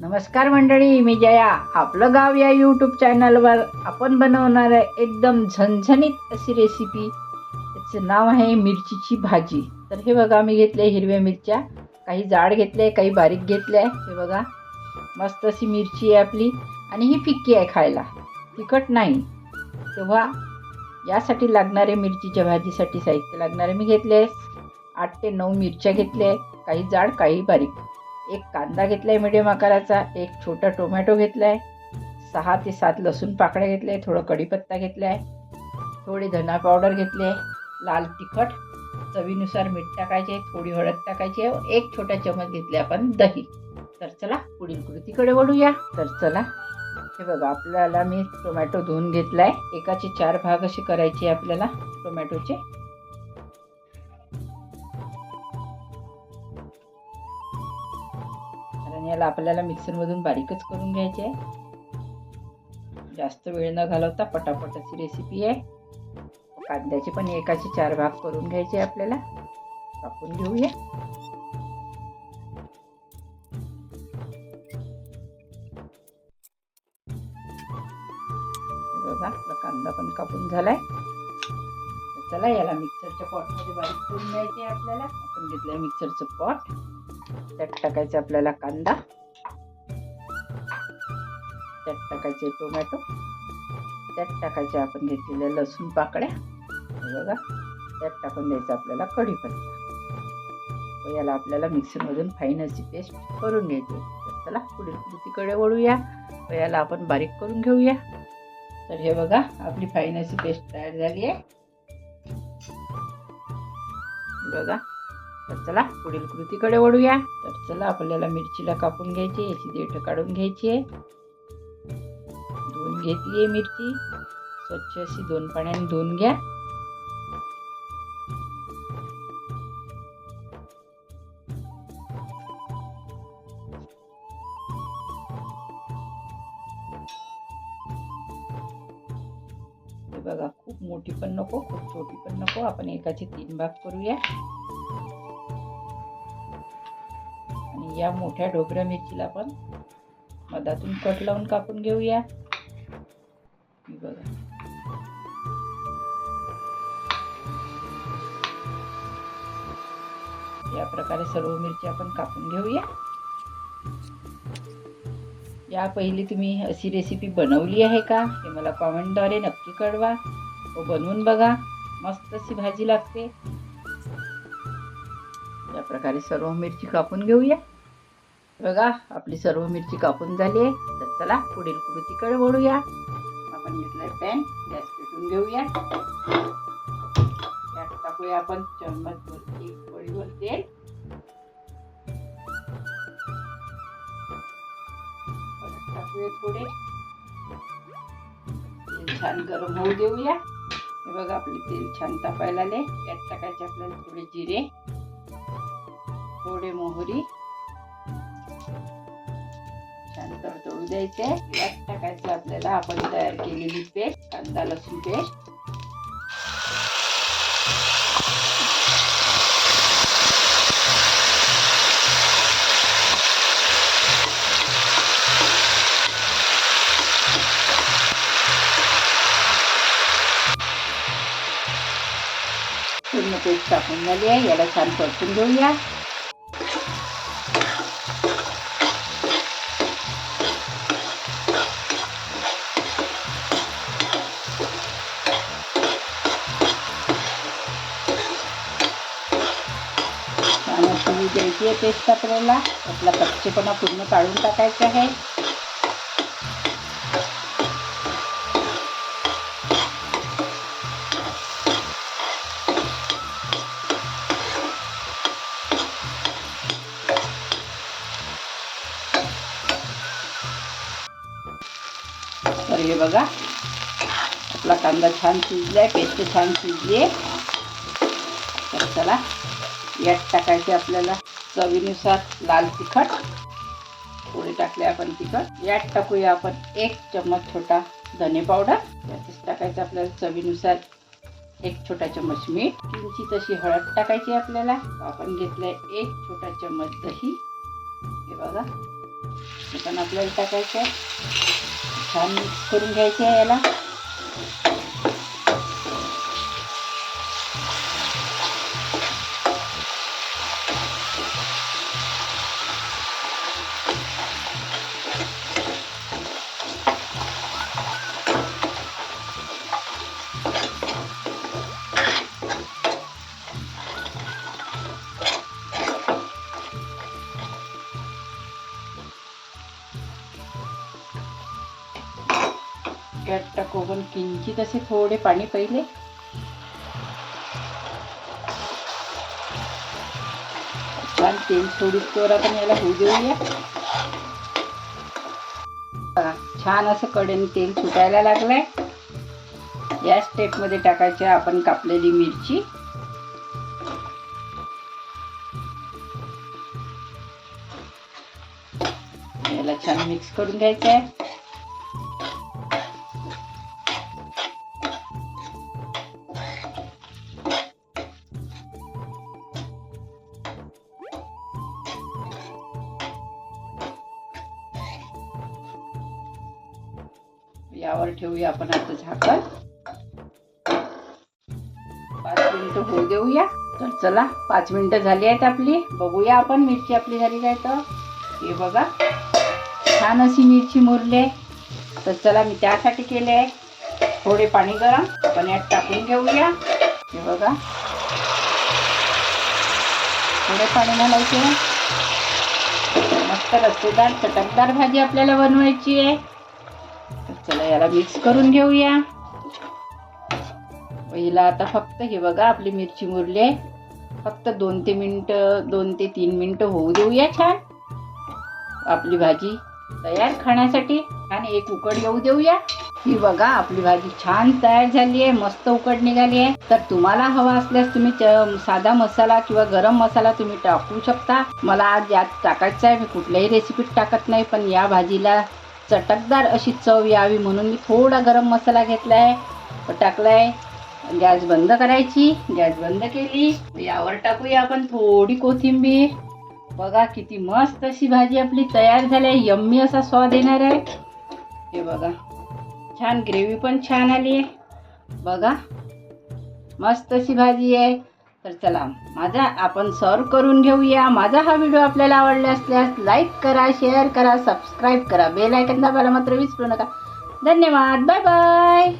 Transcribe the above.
नमस्कार मंडळी मी जया. आपलं गाव या यूट्यूब चॅनलवर आपण बनवणार आहे एकदम झणझणीत अशी रेसिपी त्याचं नाव आहे मिरचीची भाजी. तर हे बघा मी घेतले हिरव्या मिरच्या. काही जाड घेतले काही बारीक घेतले. हे बघा मस्त अशी मिरची आहे आपली. आणि ही फिक्की आहे खायला. तिखट नाही. तेव्हा यासाठी लागणारे मिरचीच्या भाजीसाठी साहित्य लागणारे मी घेतले. आठ ते नऊ मिरच्या घेतले. काही जाड काही बारीक. एक कांदा घेतला आहे मिडियम आकाराचा एक छोटा टोमॅटो घेतला आहे सहा ते सात लसूण पाकळ्या घेतल्या आहे थोडं कढीपत्ता घेतला आहे थोडी धना पावडर घेतली आहे लाल तिखट चवीनुसार मीठ टाकायचे थोडी हळद टाकायची आहे एक छोटा चमच घेतले आपण दही. तर चला पुढील कृतीकडे वळूया. तर चला हे बघा आपल्याला मी टोमॅटो धुवून घेतला आहे एकाचे चार भाग असे करायचे आपल्याला टोमॅटोचे याला आपल्याला मिक्सरमधून बारीकच करून घ्यायचे आहे. जास्त वेळ न घालवता पटापट अशी रेसिपी आहे. कांद्याचे पण एकाचे चार भाग करून घ्यायचे आहे आपल्याला. कापून घेऊया. बघा आपला कांदा पण कापून झालाय. चला याला मिक्सरच्या पॉटमध्ये बारीक करून घ्यायचे आहे आपल्याला. आपण घेतलंय मिक्सरचं पॉट त्यात टाकायचं आपल्याला कांदा. त्यात टाकायचे टोमॅटो. त्यात टाकायचे आपण घेतलेल्या लसूण पाकळ्या. बघा त्यात टाकून द्यायचं आपल्याला कढीपत्ता. व याला आपल्याला मिक्सरमधून फाईन अशी पेस्ट करून घ्यायची. चला पुढील कृतीकडे वळूया. व याला आपण बारीक करून घेऊया. तर हे बघा आपली फाईन अशी पेस्ट तयार झाली आहे. बघा तर चला पुढील कृतीकडे वळूया. तर चला आपल्याला मिरचीला कापून घ्यायची याची देठ काढून घ्यायची आहे. धुवून घेतली आहे मिरची. स्वच्छ अशी दोन पाण्याने धुवून घ्या. बघा खूप मोठी पण नको खूप छोटी पण नको. आपण एकाचे तीन भाग करूया. या मोठ्या ढोबऱ्या मिरचीला आपण मधातून कट लावून कापून घेऊया. बघा. या प्रकारे सर्व मिरची आपण कापून घेऊया. या पहिली तुम्ही अशी रेसिपी बनवली आहे का हे मला कॉमेंटद्वारे नक्की कळवा. व बनवून बघा. मस्त अशी भाजी लागते. या प्रकारे सर्व मिरची कापून घेऊया. बघा आपली सर्व मिरची कापून झाली आहे. तर चला पुढील कृतीकडे वळूया. आपण घेतलाय पॅन गॅस पेटून घेऊया. त्यात टाकूया आपण चम्मच एक वडीवर तेल टाकूया थोडे. तेल छान गरम होऊ देऊया. हे बघा आपले तेल छान तापायला आले. यात टाकायचे आपल्याला थोडे जिरे थोडे मोहरी. छान तडतडू द्यायचे यात टाकायचं आपल्याला. आपण तयार केलेली पेस्ट कांदा लसूण पेस्ट. पूर्ण पेस्ट टाकून झाली आहे. याला छान परतून घेऊया. द्यायची आहे पेस्ट आपल्याला. आपला कच्चेपणा पूर्ण काढून टाकायचा आहे. तर हे बघा आपला कांदा छान शिजलाय पेस्ट छान शिजली आहे. तर चला यात टाकायचे आपल्याला. चवीनुसार लाल तिखट. थोडे टाकले आपण तिखट. यात टाकूया आपण एक चम्मच छोटा धने पावडर. यातच टाकायचं आपल्याला चवीनुसार एक छोटा चम्मच मीठ. किंची तशी हळद टाकायची आपल्याला. आपण घेतलंय एक छोटा चम्मच दही. हे बघा. हे पण आपल्याला टाकायचं आहे छान मिक्स करून घ्यायचे आहे याला. त्यात टाकून पण किंचित असे थोडे पाणी पहिले. छान तेल सोडीस्तोवर आपण याला होऊ देऊया बघा, छान असं कडेने तेल सुटायला लागलंय. या स्टेपमध्ये टाकायचे आपण कापलेली मिरची. याला छान मिक्स करून घ्यायचं आहे यावर ठेवूया आपण आता झाकण. पाच मिनिटं होऊ देऊया. तर चला पाच मिनिटं झाली आहेत आपली. बघूया आपण मिरची आपली झाली काय तर. हे बघा छान अशी मिरची मुरली. तर चला मी त्यासाठी केले आहे. थोडे पाणी गरम आपण यात टाकून घेऊया. हे बघा. थोडे पाणी घालायचे. मस्त रस्तेदार चटकदार भाजी आपल्याला बनवायची आहे. चला याला मिक्स करून घेऊया. पहिला आता फक्त हे बघा आपली मिरची मुरली आहे. फक्त दोन ते मिनटं दोन ते तीन मिनटं होऊ देऊया छान. आपली भाजी तयार खाण्यासाठी आणि एक उकड येऊ देऊया. ही बघा आपली भाजी छान तयार झाली आहे मस्त उकड निघाली आहे. तर तुम्हाला हवा असल्यास तुम्ही च- साधा मसाला किंवा गरम मसाला तुम्ही टाकू शकता. मला आज यात टाकायचं आहे मी कुठल्याही रेसिपीत टाकत नाही पण या भाजीला चटकदार अशी चव यावी म्हणून मी थोडा गरम मसाला घेतला आहे टाकला आहे गॅस बंद करायची. गॅस बंद केली. यावर टाकूया आपण थोडी कोथिंबीर. बघा किती मस्त अशी भाजी आपली तयार झाली. आहे यम्मी असा स्वाद येणार आहे. हे बघा. छान ग्रेव्ही पण छान आली आहे. बघा. मस्त अशी भाजी आहे. तर चला माझा आपण सर्व करून घेऊया. माझा हा व्हिडिओ आपल्याला आवडला असल्यास लाईक करा शेअर करा सबस्क्राईब करा. बेल आयकन दाबायला मात्र विसरू नका. धन्यवाद. Bye bye